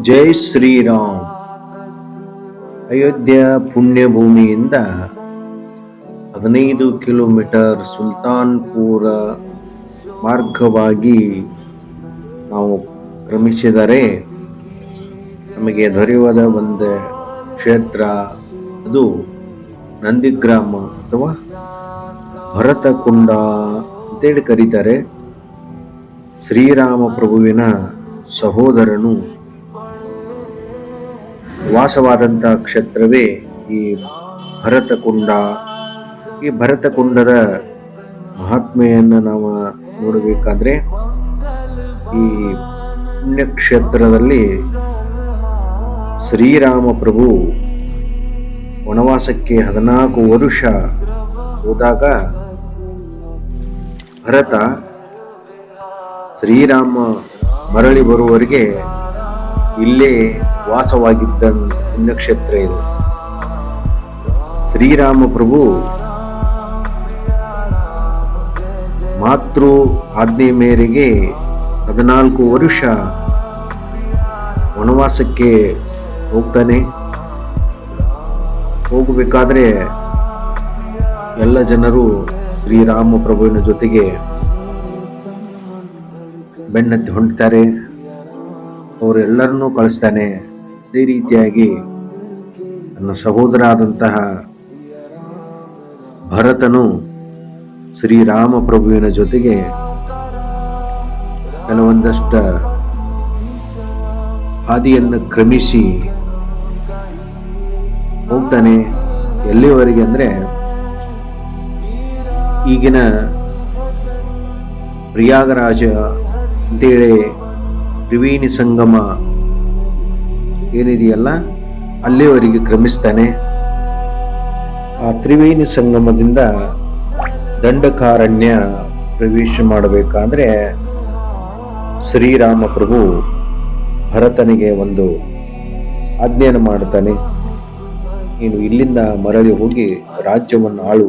ಜೈ ಶ್ರೀರಾಮ್. ಅಯೋಧ್ಯ ಪುಣ್ಯಭೂಮಿಯಿಂದ ಹದಿನೈದು ಕಿಲೋಮೀಟರ್ ಸುಲ್ತಾನ್ಪುರ ಮಾರ್ಗವಾಗಿ ನಾವು ಕ್ರಮಿಸಿದರೆ ನಮಗೆ ದೊರೆಯುವುದ ಒಂದು ಕ್ಷೇತ್ರ ಅದು ನಂದಿಗ್ರಾಮ ಅಥವಾ ಭರತಕುಂಡ ಅಂತೇಳಿ ಕರೀತಾರೆ. ಶ್ರೀರಾಮ ಪ್ರಭುವಿನ ಸಹೋದರನು ವಾಸವಾದಂಥ ಕ್ಷೇತ್ರವೇ ಈ ಭರತಕುಂಡ. ಈ ಭರತಕುಂಡದ ಮಹಾತ್ಮೆಯನ್ನು ನಾವು ನೋಡಬೇಕಾದ್ರೆ ಈ ಪುಣ್ಯಕ್ಷೇತ್ರದಲ್ಲಿ ಶ್ರೀರಾಮ ಪ್ರಭು ವನವಾಸಕ್ಕೆ ಹದಿನಾಲ್ಕು ವರುಷ ಹೋದಾಗ ಭರತ ಶ್ರೀರಾಮ ಮರಳಿ ಬರುವವರೆಗೆ ಇಲ್ಲೇ ವಾಸವಾಗಿದ್ದ ಪುಣ್ಯಕ್ಷೇತ್ರ ಇದು. ಶ್ರೀರಾಮ ಪ್ರಭು ಮಾತೃ ಆಜ್ಞೆ ಮೇರೆಗೆ ಹದಿನಾಲ್ಕು ವರುಷ ವನವಾಸಕ್ಕೆ ಹೋಗ್ತಾನೆ. ಹೋಗಬೇಕಾದ್ರೆ ಎಲ್ಲ ಜನರು ಶ್ರೀರಾಮ ಪ್ರಭುವಿನ ಜೊತೆಗೆ ಬೆನ್ನತ್ತಿ ಹೊಂಟ್ತಾರೆ. ಅವರೆಲ್ಲರನ್ನೂ ಕಳಿಸ್ತಾನೆ. ಅದೇ ರೀತಿಯಾಗಿ ನನ್ನ ಸಹೋದರ ಆದಂತಹ ಭರತನು ಶ್ರೀರಾಮ ಪ್ರಭುವಿನ ಜೊತೆಗೆ ಕೆಲವೊಂದಷ್ಟ ಹಾದಿಯನ್ನು ಕ್ರಮಿಸಿ ಹೋಗ್ತಾನೆ. ಎಲ್ಲಿವರೆಗೆ ಅಂದರೆ ಈಗಿನ ಪ್ರಯಾಗರಾಜ ಅಂತೇಳಿ ತ್ರಿವೇಣಿ ಸಂಗಮ ಏನಿದೆಯಲ್ಲ ಅಲ್ಲಿವರೆಗೆ ಕ್ರಮಿಸ್ತಾನೆ. ಆ ತ್ರಿವೇಣಿ ಸಂಗಮದಿಂದ ದಂಡಕಾರಣ್ಯ ಪ್ರವೇಶ ಮಾಡಬೇಕಾದ್ರೆ ಶ್ರೀರಾಮ ಪ್ರಭು ಭರತನಿಗೆ ಒಂದು ಆಜ್ಞೆಯನ್ನು ಮಾಡ್ತಾನೆ. ನೀನು ಇಲ್ಲಿಂದ ಮರಳಿ ಹೋಗಿ ರಾಜ್ಯವನ್ನು ಆಳು.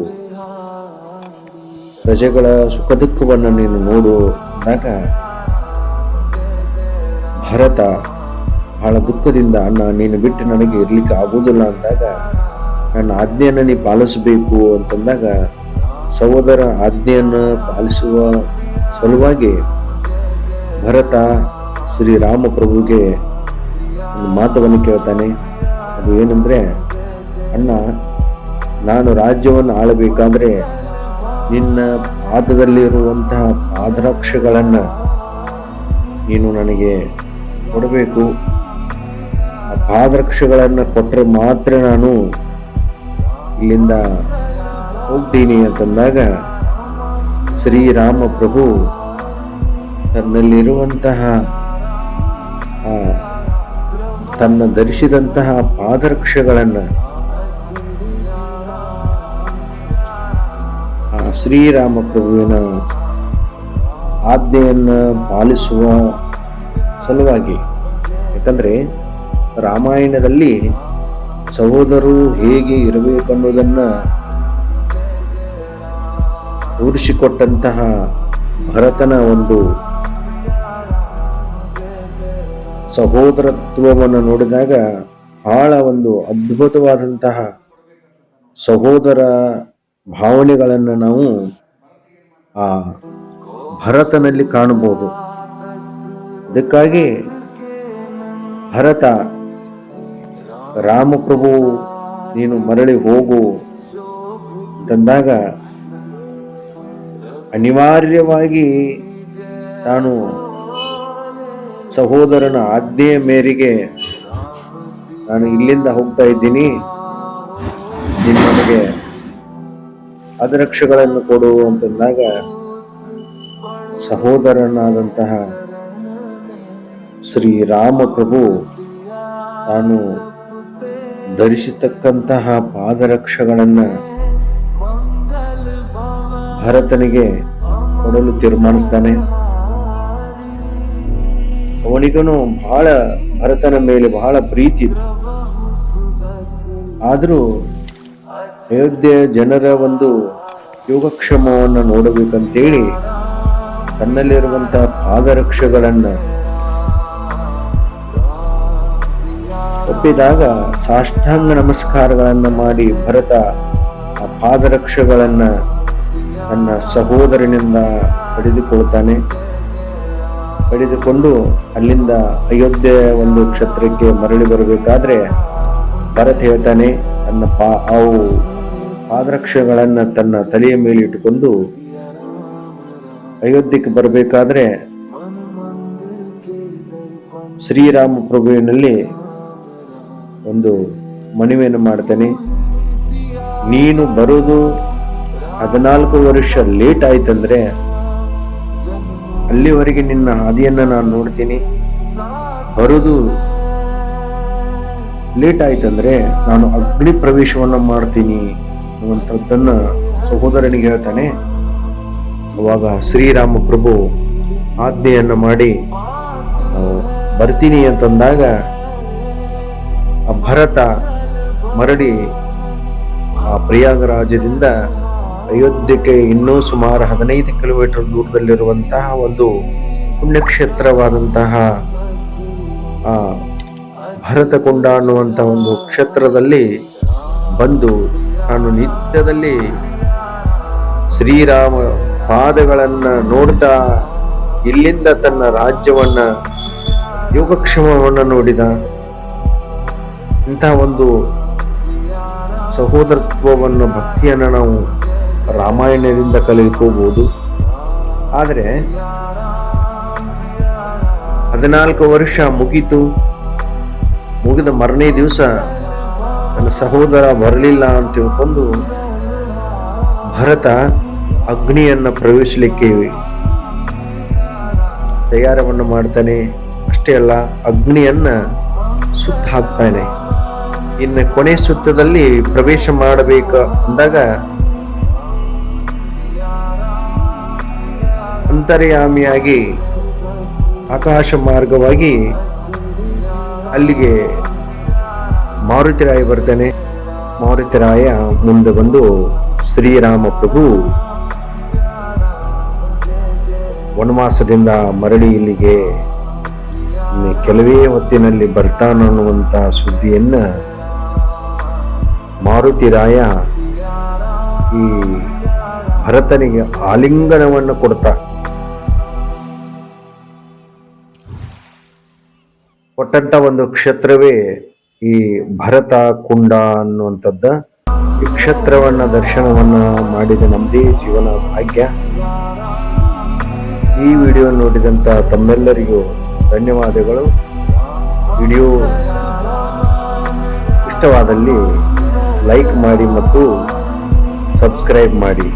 ಪ್ರಜೆಗಳ ಸುಖ ದುಃಖವನ್ನು ನೀನು ನೋಡು ಅಂದಾಗ ಭರತ ಬಹಳ ದುಃಖದಿಂದ, ಅಣ್ಣ, ನೀನು ಬಿಟ್ಟು ನನಗೆ ಇರ್ಲಿಕ್ಕೆ ಆಗೋದಿಲ್ಲ ಅಂದಾಗ, ನನ್ನ ಆಜ್ಞೆಯನ್ನು ನೀ ಪಾಲಿಸಬೇಕು ಅಂತಂದಾಗ, ಸಹೋದರ ಆಜ್ಞೆಯನ್ನು ಪಾಲಿಸುವ ಸಲುವಾಗಿ ಭರತ ಶ್ರೀರಾಮ ಪ್ರಭುಗೆ ಒಂದು ಮಾತವನ್ನು ಕೇಳ್ತಾನೆ. ಅದು ಏನಂದರೆ, ಅಣ್ಣ, ನಾನು ರಾಜ್ಯವನ್ನು ಆಳಬೇಕಾದ್ರೆ ನಿನ್ನ ಪಾದದಲ್ಲಿರುವಂತಹ ಪಾದರಕ್ಷೆಗಳನ್ನು ನೀನು ನನಗೆ ಕೊಡಬೇಕು. ಪಾದರಕ್ಷೆಗಳನ್ನು ಕೊಟ್ಟರೆ ಮಾತ್ರ ನಾನು ಇಲ್ಲಿಂದ ಹೋಗ್ತೀನಿ ಅಂತಂದಾಗ ಶ್ರೀರಾಮ ಪ್ರಭು ತನ್ನಲ್ಲಿರುವಂತಹ ತನ್ನ ಧರಿಸಿದಂತಹ ಪಾದರಕ್ಷೆಗಳನ್ನು ಶ್ರೀರಾಮ ಪ್ರಭುವಿನ ಆಜ್ಞೆಯನ್ನು ಪಾಲಿಸುವ ಸಲುವಾಗಿ, ಯಾಕಂದ್ರೆ ರಾಮಾಯಣದಲ್ಲಿ ಸಹೋದರು ಹೇಗೆ ಇರಬೇಕನ್ನೋದನ್ನು ತೋರಿಸಿಕೊಟ್ಟಂತಹ ಭರತನ ಒಂದು ಸಹೋದರತ್ವವನ್ನು ನೋಡಿದಾಗ ಬಹಳ ಒಂದು ಅದ್ಭುತವಾದಂತಹ ಸಹೋದರ ಭಾವನೆಗಳನ್ನು ನಾವು ಆ ಭರತನಲ್ಲಿ ಕಾಣಬಹುದು. ಅದಕ್ಕಾಗಿ ಭರತ ರಾಮಪ್ರಭು, ನೀನು ಮರಳಿ ಹೋಗು ಅಂತಂದಾಗ ಅನಿವಾರ್ಯವಾಗಿ ತಾನು ಸಹೋದರನ ಆಜ್ಞೆಯ ಮೇರೆಗೆ ನಾನು ಇಲ್ಲಿಂದ ಹೋಗ್ತಾ ಇದ್ದೀನಿ. ನೀನು ನನಗೆ ಪಾದರಕ್ಷೆಗಳನ್ನು ಕೊಡು ಅಂತಂದಾಗ ಸಹೋದರನಾದಂತಹ ಶ್ರೀರಾಮ ಪ್ರಭು ತಾನು ಧರಿಸತಕ್ಕಂತಹ ಪಾದರಕ್ಷಗಳನ್ನ ಭರತನಿಗೆ ಕೊಡಲು ತೀರ್ಮಾನಿಸ್ತಾನೆ. ಅವನಿಗನು ಬಹಳ ಭರತನ ಮೇಲೆ ಬಹಳ ಪ್ರೀತಿ ಆದರೂ ಅಯೋಧ್ಯೆಯ ಜನರ ಒಂದು ಯೋಗಕ್ಷೇಮವನ್ನು ನೋಡಬೇಕಂತೇಳಿ ತನ್ನಲ್ಲಿರುವಂತಹ ಪಾದರಕ್ಷೆಗಳನ್ನ ತಲುಪಿದಾಗ ಸಾಷ್ಟಾಂಗ ನಮಸ್ಕಾರಗಳನ್ನು ಮಾಡಿ ಭರತ ಆ ಪಾದರಕ್ಷೆಗಳನ್ನು ತನ್ನ ಸಹೋದರನಿಂದ ಪಡೆದುಕೊಳ್ತಾನೆ. ಪಡೆದುಕೊಂಡು ಅಲ್ಲಿಂದ ಅಯೋಧ್ಯೆ ಒಂದು ಕ್ಷೇತ್ರಕ್ಕೆ ಮರಳಿ ಬರಬೇಕಾದ್ರೆ ಭರತ್ ಹೇಳ್ತಾನೆ, ತನ್ನ ಪಾ ಅವು ಪಾದರಕ್ಷಗಳನ್ನು ತನ್ನ ತಲೆಯ ಮೇಲೆ ಇಟ್ಟುಕೊಂಡು ಅಯೋಧ್ಯೆಗೆ ಬರಬೇಕಾದ್ರೆ ಶ್ರೀರಾಮ ಪ್ರಭುವಿನಲ್ಲಿ ಒಂದು ಮನವಿಯನ್ನು ಮಾಡ್ತೇನೆ. ನೀನು ಬರೋದು ಹದಿನಾಲ್ಕು ವರ್ಷ ಲೇಟ್ ಆಯ್ತಂದ್ರೆ ಅಲ್ಲಿವರೆಗೆ ನಿನ್ನ ಹಾದಿಯನ್ನು ನಾನು ನೋಡ್ತೀನಿ. ಬರೋದು ಲೇಟ್ ಆಯ್ತಂದ್ರೆ ನಾನು ಅಗ್ನಿ ಪ್ರವೇಶವನ್ನ ಮಾಡ್ತೀನಿ ಅನ್ನುವಂಥದ್ದನ್ನ ಸಹೋದರನಿಗೆ ಹೇಳ್ತಾನೆ. ಅವಾಗ ಶ್ರೀರಾಮ ಪ್ರಭು ಆಜ್ಞೆಯನ್ನು ಮಾಡಿ ಬರ್ತೀನಿ ಅಂತಂದಾಗ ಆ ಭರತ ಮರಡಿ ಆ ಪ್ರಯಾಗರಾಜದಿಂದ ಅಯೋಧ್ಯಕ್ಕೆ ಇನ್ನೂ ಸುಮಾರು ಹದಿನೈದು ಕಿಲೋಮೀಟರ್ ದೂರದಲ್ಲಿರುವಂತಹ ಒಂದು ಪುಣ್ಯಕ್ಷೇತ್ರವಾದಂತಹ ಆ ಭರತಕೊಂಡ ಅನ್ನುವಂಥ ಒಂದು ಕ್ಷೇತ್ರದಲ್ಲಿ ಬಂದು ನಾನು ನಿತ್ಯದಲ್ಲಿ ಶ್ರೀರಾಮ ಪಾದಗಳನ್ನು ನೋಡ್ತಾ ಇಲ್ಲಿಂದ ತನ್ನ ರಾಜ್ಯವನ್ನು ಯೋಗಕ್ಷೇಮವನ್ನು ನೋಡಿದ. ಇಂತಹ ಒಂದು ಸಹೋದರತ್ವವನ್ನು ಭಕ್ತಿಯನ್ನು ನಾವು ರಾಮಾಯಣದಿಂದ ಕಲಿತ್ಕೋಬಹುದು ಆದರೆ ಹದಿನಾಲ್ಕು ವರ್ಷ ಮುಗೀತು. ಮುಗಿದ ಮರನೇ ದಿವಸ ನನ್ನ ಸಹೋದರ ಬರಲಿಲ್ಲ ಅಂತ ತಿಳ್ಕೊಂಡು ಭರತ ಅಗ್ನಿಯನ್ನು ಪ್ರವೇಶಿಸಲಿಕ್ಕೆ ತಯಾರವನ್ನು ಮಾಡ್ತಾನೆ. ಅಷ್ಟೇ ಅಲ್ಲ, ಅಗ್ನಿಯನ್ನು ಸುತ್ತ ಹಾಕ್ತಾನೆ ಇನ್ನು ಕೊನೆ ಸುತ್ತದಲ್ಲಿ ಪ್ರವೇಶ ಮಾಡಬೇಕು ಅಂದಾಗ ಅಂತರ್ಯಾಮಿಯಾಗಿ ಆಕಾಶ ಮಾರ್ಗವಾಗಿ ಅಲ್ಲಿಗೆ ಮಾರುತಿರಾಯ ಬರ್ತಾನೆ. ಮಾರುತಿರಾಯ ಮುಂದೆ ಬಂದು ಶ್ರೀರಾಮ ಪ್ರಭು ವನವಾಸದಿಂದ ಮರಳಿ ಇಲ್ಲಿಗೆ ಕೆಲವೇ ಹೊತ್ತಿನಲ್ಲಿ ಬರ್ತಾನನ್ನುವಂಥ ಸುದ್ದಿಯನ್ನ ಮಾರುತಿರಾಯ ಈ ಭರತನಿಗೆ ಆಲಿಂಗನವನ್ನು ಕೊಡ್ತಾ. ಕೊಟ್ಟಂಥ ಒಂದು ಕ್ಷೇತ್ರವೇ ಈ ಭರತ ಕುಂಡ ಅನ್ನುವಂಥದ್ದ. ಈ ಕ್ಷೇತ್ರವನ್ನ ದರ್ಶನವನ್ನ ಮಾಡಿದ ನಮ್ಮದೇ ಜೀವನ ಭಾಗ್ಯ. ಈ ವಿಡಿಯೋ ನೋಡಿದಂತ ತಮ್ಮೆಲ್ಲರಿಗೂ ಧನ್ಯವಾದಗಳು. ವಿಡಿಯೋ ಇಷ್ಟವಾದಲ್ಲಿ ಲೈಕ್ ಮಾಡಿ ಮತ್ತು ಸಬ್ಸ್ಕ್ರೈಬ್ ಮಾಡಿ.